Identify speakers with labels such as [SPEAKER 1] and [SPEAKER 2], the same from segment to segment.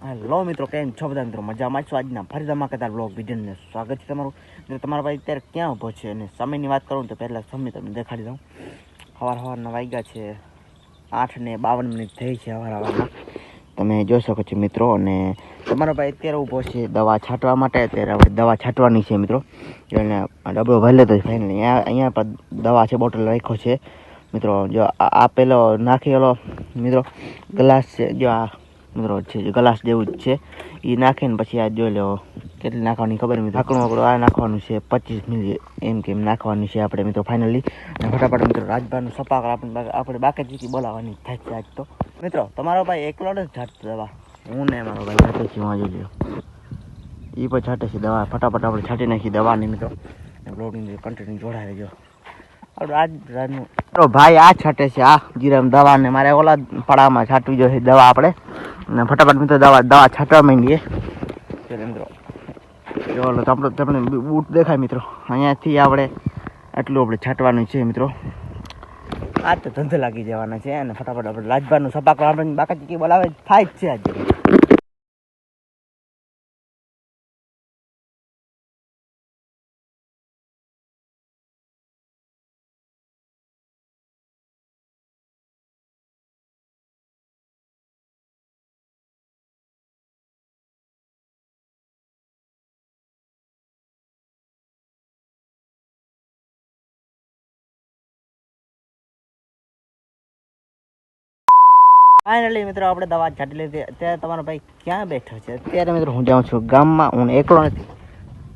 [SPEAKER 1] Hello મિત્રો, કેમ છો બધા મિત્રો? મજામાં છો? આજના ફરી ધમાકેદાર બ્લોગ વિડીયોને સ્વાગત છે તમારું. મિત્રો, તમારા ભાઈ અત્યારે ક્યાં ઊભો છે? અને સમયની વાત કરું તો પહેલાં સમય તમને દેખાડી દઉં. સવાર સવારના વાગ્યા છે. આઠ ને બાવન મિનિટ થઈ છે સવાર હવારમાં તમે જોઈ શકો છો મિત્રો, અને તમારો ભાઈ અત્યારે ઊભો છે દવા છાંટવા માટે. અત્યારે આપણે દવા છાંટવાની છે મિત્રો. આ ડબલો ભરી લેતો છે ફાઇનલી અહીંયા અહીંયા પર દવા છે બોટલ રાખ્યો છે. મિત્રો, જો આ પેલો નાખેલો, મિત્રો ગ્લાસ છે, જો આ મિત્રો છે ગ્લાસ જેવું જ છે. એ નાખીને પછી આ જોઈ લો, કેટલી નાખવાની ખબર મિત્રો? ઢાંકણું આપણું આ નાખવાનું છે, પચીસ મિલી એમ કે એમ નાખવાનું છે આપણે મિત્રો ફાઇનલી ફટાફટ મિત્રો રાજભાઈનું સપાક આપણે આપણે બાકી જીતી બોલાવવાની, થાય છે આજ તો. મિત્રો, તમારો ભાઈ એકલો જ ઝાટતો દવા? હું ને મારો ભાઈ ઝાટે છે વાંચો લ્યો. એ પણ છાંટે છે દવા, ફટાફટ આપણે છાંટી નાખી દવાની મિત્રો. બ્લોગની કન્ટિન્યુ જોડાઈ રહેજો. આપણું આજ ભાઈ આ છાંટે છે, આ જીરામ દવા ને મારે ઓલા પડામાં છાંટવી જોઈએ દવા આપણે. અને ફટાફટ મિત્રો દવા દવા છાંટવા માંડીએ. મિત્રો. ચાલો તો આપણે તમને બૂટ દેખાય મિત્રો. અહીંયાથી આપણે આટલું આપણે છાંટવાનું છે મિત્રો. આ તો ધંધે લાગી જવાના છે અને ફટાફટ આપણે લાજબાનું સપા કરવા આપણે બાકી ચીકી બોલાવે થાય જ છે આજે. ફાઇનલી મિત્રો, આપણે દવા છાંટી લીધી. અત્યારે તમારો ભાઈ ક્યાં બેઠો છે? અત્યારે, મિત્રો, હું જાઉં છું ગામમાં. હું એકલો નથી.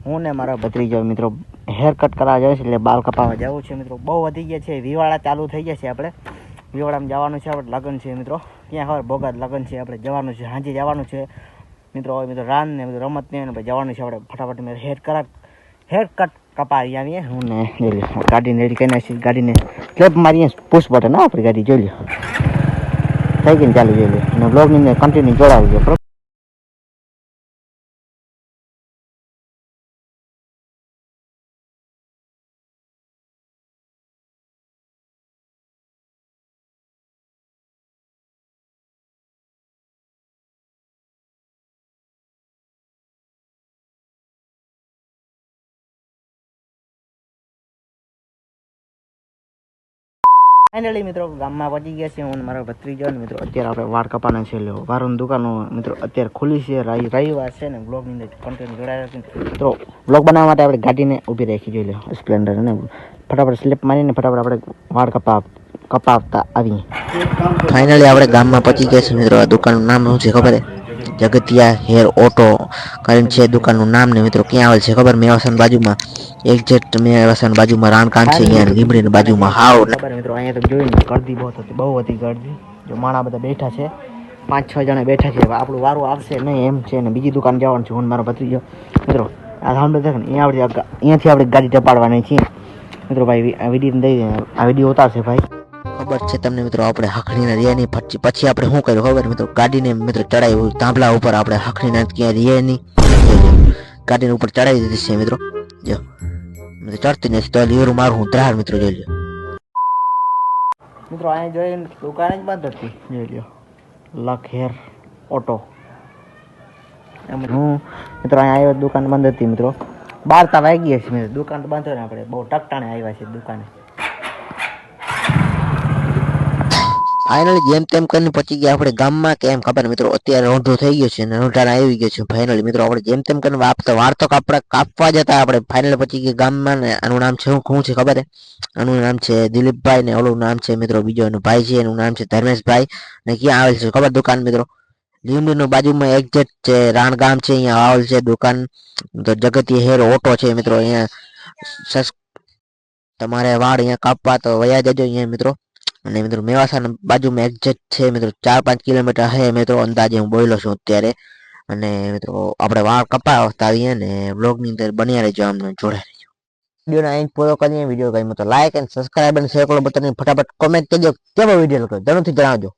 [SPEAKER 1] હું ને મારા ભત્રીજો, મિત્રો હેર કટ કરાવવા જાઉં છું, એટલે બાલ કપાવવા જવું છે, મિત્રો. બહુ વધી ગયા છે. વિવાળા ચાલુ થઈ ગયા છે આપણે. વિવાળામાં જવાનું છે આપણે, લગ્ન છે, મિત્રો. ત્યાં ખબર બોગાત લગ્ન છે, આપણે જવાનું છે હાંજી જવાનું છે. મિત્રો, હવે મિત્રો, રાન ને બધું રમત ને ભાઈ જવાનું છે આપણે. ફટાફટ મેં હેર કરા હેર કટ કપાવી આવીએ. હું ને ગાડીને રેડી કરી નાખીશ ગાડીને સ્લેપ મારીએ. પુશ બટન આપણી ગાડી, જોઈ લો. થઈ ગઈ ચાલુ જોઈ લો અને બ્લોગની અંદર કન્ટિન્યુ જોડાવજો ફાઇનલી મિત્રો, ગામમાં પહોંચી ગયા છે હું મારા ભત્રીજો ને મિત્રો, અત્યારે આપણે વાળ કપાના છે લ્યો. વારોની દુકાનો મિત્રો અત્યારે ખુલ્લી છે રવિ- રવિવાર છે ને બ્લોગની અંદર કન્ટેન્ટ જોડાયેલા છે મિત્રો બ્લોગ બનાવવા માટે આપણે ગાડીને ઊભી રાખી જોઈ લો સ્પ્લેન્ડર અને ફટાફટ સ્લીપ મારીને ફટાફટ આપણે વાળ કપા કપાવતા આવીએ.
[SPEAKER 2] ફાઇનલી આપણે ગામમાં પહોંચી ગયા છે મિત્રો, આ દુકાનનું નામ શું છે ખબર જગતિયા હેર ઓટો કરીને છે દુકાનનું નામ ને મિત્રો, ક્યાં આવેલ છે ખબર? મેવાસન બાજુમાં. એક્ઝેક્ટ મેવાસન બાજુમાં રાણકાન છે અહીંયા લીમડીની બાજુમાં હાવ
[SPEAKER 1] મિત્રો અહીંયા તો જોઈને ગળદી બહુ હતી બહુ હતી ગળદી જો માણા બધા બેઠા છે પાંચ છ જણા બેઠા છે આપણું વારું આવશે નહીં એમ છે ને બીજી દુકાન જવાનું છે હું મારો ભત્રીજો. મિત્રો આ સાંભળે છે ને અહીંયા આપણે અહીંયાથી આપણે ગાડી ટપાડવાની છે. મિત્રો ભાઈ આ વીડિયો દઈ આ વીડિયો ઉતારશે ભાઈ.
[SPEAKER 2] ખબર છે તમને મિત્રો આપણે હખણીને રીએ નહીં પછી પછી આપણે શું કર્યું ખબર? મિત્રો ગાડીને મિત્રો ચડાવી તાંભલા ઉપર આપણે હખણીને ક્યાંય રીએ નહીં. ગાડીને ઉપર ચડાવી દીધી છે મિત્રો. જો. ચડતી નથી તો લીવરું મારું હું ત્રાર મિત્રો જોઈ લ્યો
[SPEAKER 1] મિત્રો, અહીંયા જોઈને દુકાન જ બંધ હતી. જોઈ લ્યો. લખ હેર ઓટો. એમ હું, મિત્રો, અહીંયા આવ્યો, દુકાન બંધ હતી, મિત્રો. બાર તા વાગી ગયા છે મિત્રો. દુકાન બંધ હોય ને આપણે. બહુ ટકટાણે આવ્યા છે દુકાને.
[SPEAKER 2] ફાઇનલી જેમ તેમ કરીને પહોંચી ગયા આપણે ગામમાં કે એમ ખબર મિત્રો, અત્યારે રોંઢો થઈ ગયો છે અને રોંઢાને આવી ગયો છે. ફાઇનલી મિત્રો, આપણે જેમ તેમ કરીને વાપતા વાર તો આપણે કાપવા જતા આપણે. ફાઇનલ પહોંચી ગયા ગામમાં ને આનું નામ છે શું છે ખબર આનું નામ છે દિલીપભાઈ ને ઓલું નામ છે મિત્રો, બીજો એનું ભાઈ છે, એનું નામ છે ધર્મેશભાઈ ને ક્યાં આવેલ છે ખબર દુકાન મિત્રો? લીમડીનું બાજુમાં એક્ઝેક્ટ છે રાણગામ છે, અહીંયા આવેલ છે દુકાન. તો જગતી હેર ઓટો છે મિત્રો, અહીંયા તમારે વાળ અહીંયા કાપવા તો વયા જજો અહીંયા મિત્રો. અને મિત્રો મેવાસાના બાજુમાં એક્ઝેક્ટ છે મિત્રો, ચાર પાંચ કિલોમીટર હે મિત્રો, અંદાજે હું બોલ્યો છું અત્યારે. અને મિત્રો, આપણે વાળ કપાવતા આવીએ ને બ્લોગની અંદર બન્યા રહેજો અમને જોડાઈ રહેજો. વિડીયોને અહીં પૂરો કરીએ, વીડિયો ગમ્યો તો લાઈક અને સબસ્ક્રાઈબ અને શેર કરો બટન ફટાફટ કોમેન્ટ કરજો, કેવો વીડિયો લખ્યો જરૂરથી જણાવજો.